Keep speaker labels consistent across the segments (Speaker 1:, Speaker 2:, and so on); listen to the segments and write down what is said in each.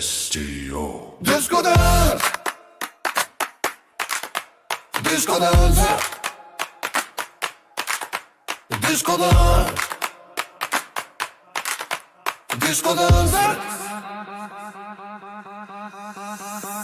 Speaker 1: Castillo.
Speaker 2: Diskoda Diskoda Diskoda Diskoda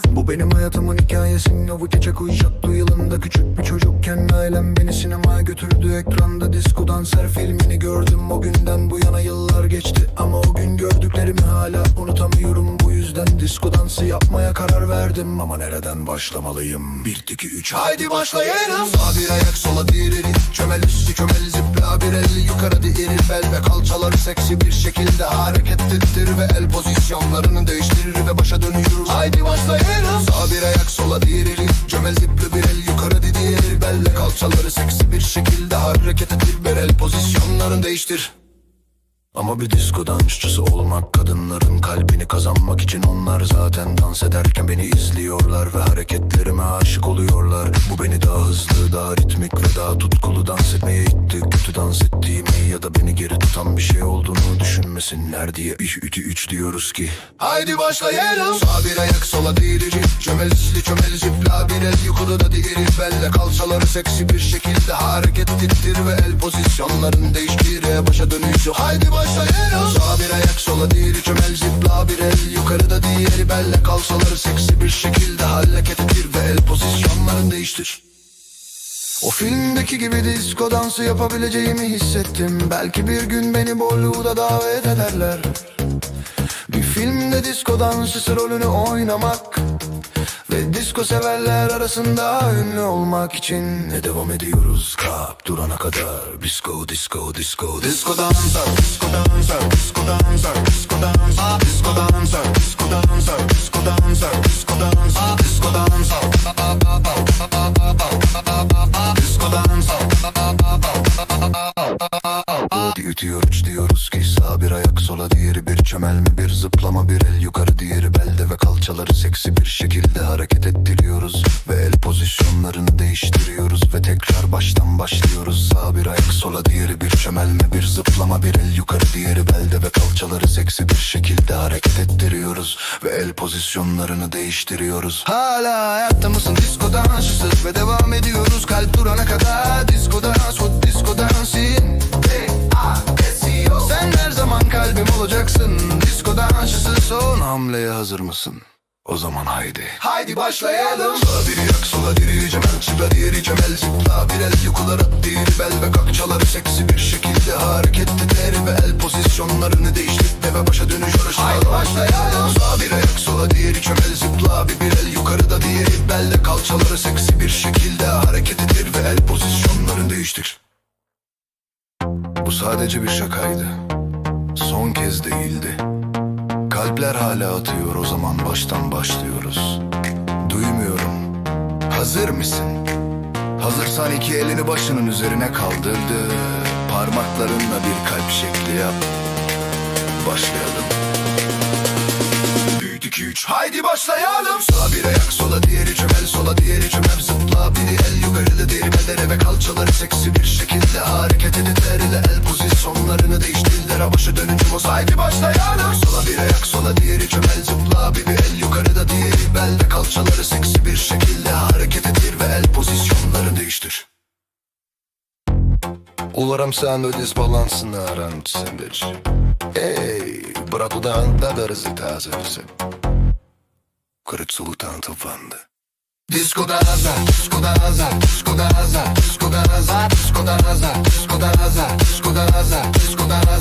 Speaker 2: Bu benim hayatımın hikayesi. O bu gece kuyucaklı yılında? Küçük bir çocukken ailem beni sinemaya götürdü. Ekranda disko danser filmini gördüm. O günden bu yana yıllar geçti. Ama o gün gördüklerimi hala unutamıyorum Bu yüzden disko dansı yapmaya karar verdim Ama nereden başlamalıyım? 1, 2, 3 haydi başlayalım. Sağ bir ayak sola bir eli Çömel üstü çömel zıpla bir el Yukarı değil bel ve kalçaları seksi bir şekilde hareket ettir Ve el pozisyonlarını değiştirir ve başa dönüyoruz. Haydi başlayalım. Sağ bir ayak sola diğer eli Çömel zıplı bir el yukarı diğer belle kalçaları seksi bir şekilde hareket ettir Ve el pozisyonlarını değiştir ama bir disko dansçısı olmak Kadınların kalbini kazanmak için Onlar zaten dans ederken beni izliyorlar Ve hareketlerime aşık oluyorlar. Bu beni daha hızlı, daha ritmik ve daha tutkulu dans etmeye itti. Kötü dans ettiğimi ya da beni geri tutan bir şey olduğunu düşünmesinler diye Bir ütü üç diyoruz ki Haydi başlayalım Sağ bir ayak sola dirici Çömel üstü çömel zıpla el yukarıda diğeri belle Kalçaları seksi bir şekilde hareket ettir Ve el pozisyonlarını değiştir. Başa dönüşü. Haydi başlayalım. Sağ bir ayak sola diğeri çömel zıpla bir el. Yukarıda diğeri belle kalçaları seksi bir şekilde hareket ettir Ve el pozisyonlarını değiştir. O filmdeki gibi disco dansı yapabileceğimi hissettim. Belki bir gün beni Bollywood'a davet ederler. Bir filmde disco dansçısı rolünü oynamak Ve disco severler arasında ünlü olmak için Ne devam ediyoruz kap durana kadar Disco, disco, disco Disco dancer, disco dancer, disco dancer, disco dancer Disco dancer, disco dancer, disco dancer, disco dancer sağ bir ayak sola diğeri bir çömelme bir zıplama bir el yukarı diğeri belde ve kalçaları seksi bir şekilde hareket ettiriyoruz. Ve el pozisyonlarını değiştiriyoruz ve tekrar baştan başlıyoruz. Sağ bir ayak sola diğeri bir çömelme bir zıplama bir el yukarı diğeri belde ve kalçaları seksi bir şekilde hareket ettiriyoruz. Ve el pozisyonlarını değiştiriyoruz. Hala hayatta mısın? Disco dansçısı ve devam ediyoruz. Kalp durana kadar Disco dans, o dansin hamleye hazır mısın? O zaman haydi Haydi başlayalım Sağ bir yak sola diri cemel Çıra diğeri cemel zıpla bir el yukulara Diğeri bel ve kalçaları seksi bir şekilde hareket eder Ve el pozisyonlarını değiştir ve başa dönüyoruz Haydi başlayalım Sağ bir ayak sola diğeri çömel zıpla bir, bir el yukarıda diğeri belle kalçaları seksi bir şekilde hareket edir Ve el pozisyonlarını değiştir bu sadece bir şakaydı. Son kez değildi. Kalpler hala atıyor o zaman baştan başlıyoruz. Duymuyorum. Hazır mısın? Hazırsan iki elini başının üzerine kaldırdı. Parmaklarınla bir kalp şekli yap. Başlayalım. 1, 2, 3 haydi başlayalım Sağ bir ayak sola diğeri çömel sola diğeri çömel zıpla Biri el yukarıda diğeri bellere ve kalçaları seksi bir şekilde hareket editler ile el pozisyonlarını değiştirdiler Başı dönünce boz haydi başlayalım parçaları seksi bir şekilde hareket edir ve el pozisyonları değiştir. Ularım sen ödüz balansını arançsindir. Ey, bradodan da darızı taze bize. Kırıtsulu tantı vandı. Diskoda raza, diskoda raza, diskoda raza, diskoda raza, diskoda raza, diskoda raza, diskoda
Speaker 3: raza, diskoda raza,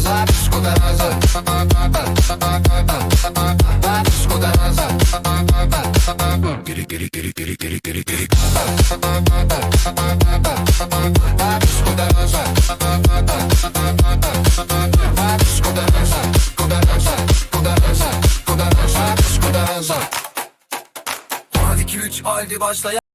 Speaker 3: haydi başlayalım